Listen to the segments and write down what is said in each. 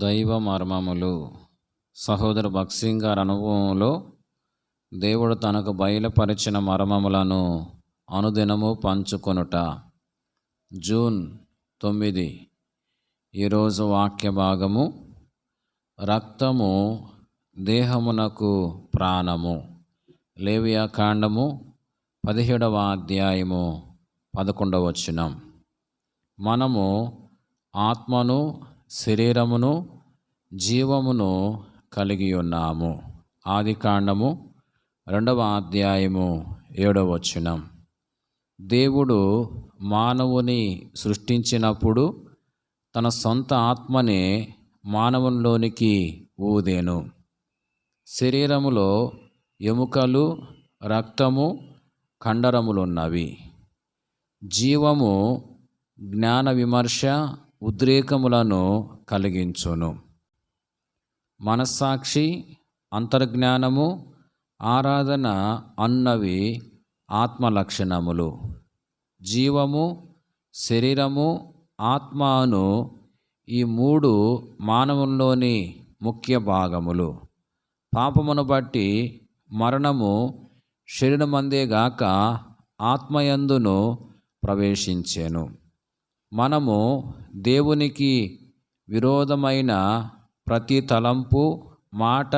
దైవ మర్మములు. సహోదర భక్సింగ్ గారి అనుభవంలో దేవుడు తనకు బయలుపరిచిన మర్మములను అనుదినము పంచుకొనుట. జూన్ తొమ్మిది. ఈరోజు వాక్య భాగము రక్తము దేహమునకు ప్రాణము. లేవియా కాండము పదిహేడవ అధ్యాయము పదకొండవ వచనం. మనము ఆత్మను శరీరమును జీవమును కలిగి ఉన్నాము. ఆది కాండము రెండవ అధ్యాయము ఏడవ వచనం. దేవుడు మానవుని సృష్టించినప్పుడు తన సొంత ఆత్మనే మానవునిలోనికి ఊదేను. శరీరములో ఎముకలు రక్తము కండరములున్నవి. జీవము జ్ఞాన విమర్శ ఉద్రేకములను కలిగించును. మనస్సాక్షి అంతర్జ్ఞానము ఆరాధన అన్నవి ఆత్మ లక్షణములు జీవము శరీరము ఆత్మను ఈ మూడు మానవుల్లోని ముఖ్య భాగములు. పాపమును బట్టి మరణము శరీరమందేగాక ఆత్మయందును ప్రవేశించాను. మనము దేవునికి విరోధమైన ప్రతి తలంపు మాట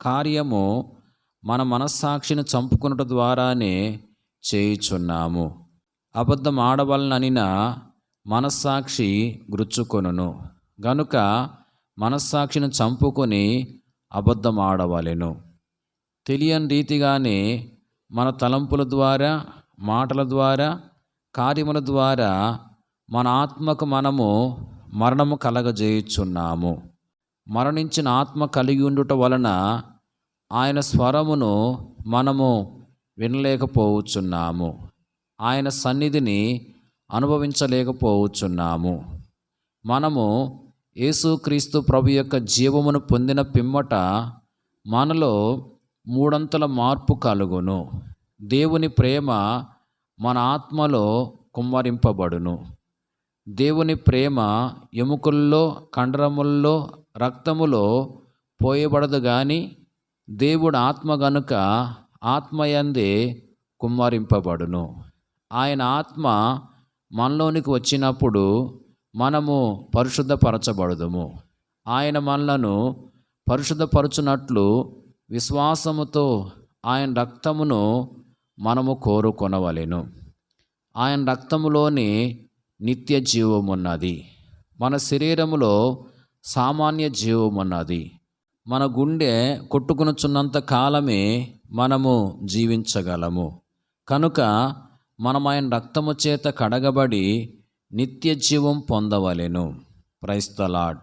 కార్యము మన మనస్సాక్షిని చంపుకున్నట ద్వారానే చేయుచున్నాము. అబద్ధం ఆడవలననిన మనస్సాక్షి గుచ్చుకొనును గనుక మనస్సాక్షిని చంపుకొని అబద్ధం ఆడవలెను తెలియని రీతిగానే మన తలంపుల ద్వారా మాటల ద్వారా కార్యముల ద్వారా మన ఆత్మకు మనము మరణము కలగజేయుచున్నాము. మరణించిన ఆత్మ కలిగి ఉండుట వలన ఆయన స్వరమును మనము వినలేకపోవచ్చున్నాము. ఆయన సన్నిధిని అనుభవించలేకపోవచ్చున్నాము. మనము యేసుక్రీస్తు ప్రభు యొక్క జీవమును పొందిన పిమ్మట మనలో మూడంతల మార్పు కలుగును. దేవుని ప్రేమ మన ఆత్మలో కుమ్మరింపబడును. దేవుని ప్రేమ ఎముకల్లో కండరముల్లో రక్తములో పోయబడదు కానీ దేవుడు ఆత్మ గనుక ఆత్మయందే కుమ్మరింపబడును. ఆయన ఆత్మ మనలోనికి వచ్చినప్పుడు మనము పరిశుద్ధపరచబడదుము. ఆయన మనలను పరిశుద్ధపరచునట్లు విశ్వాసముతో ఆయన రక్తమును మనము కోరుకొనవలెను. ఆయన రక్తములోని నిత్య జీవమున్నది. మన శరీరములో సామాన్య జీవం అన్నది. మన గుండె కొట్టుకునుచున్నంత కాలమే మనము జీవించగలము. కనుక మనం ఆయన రక్తము చేత కడగబడి నిత్య జీవం పొందవలెను. ప్రైస్తలాడ్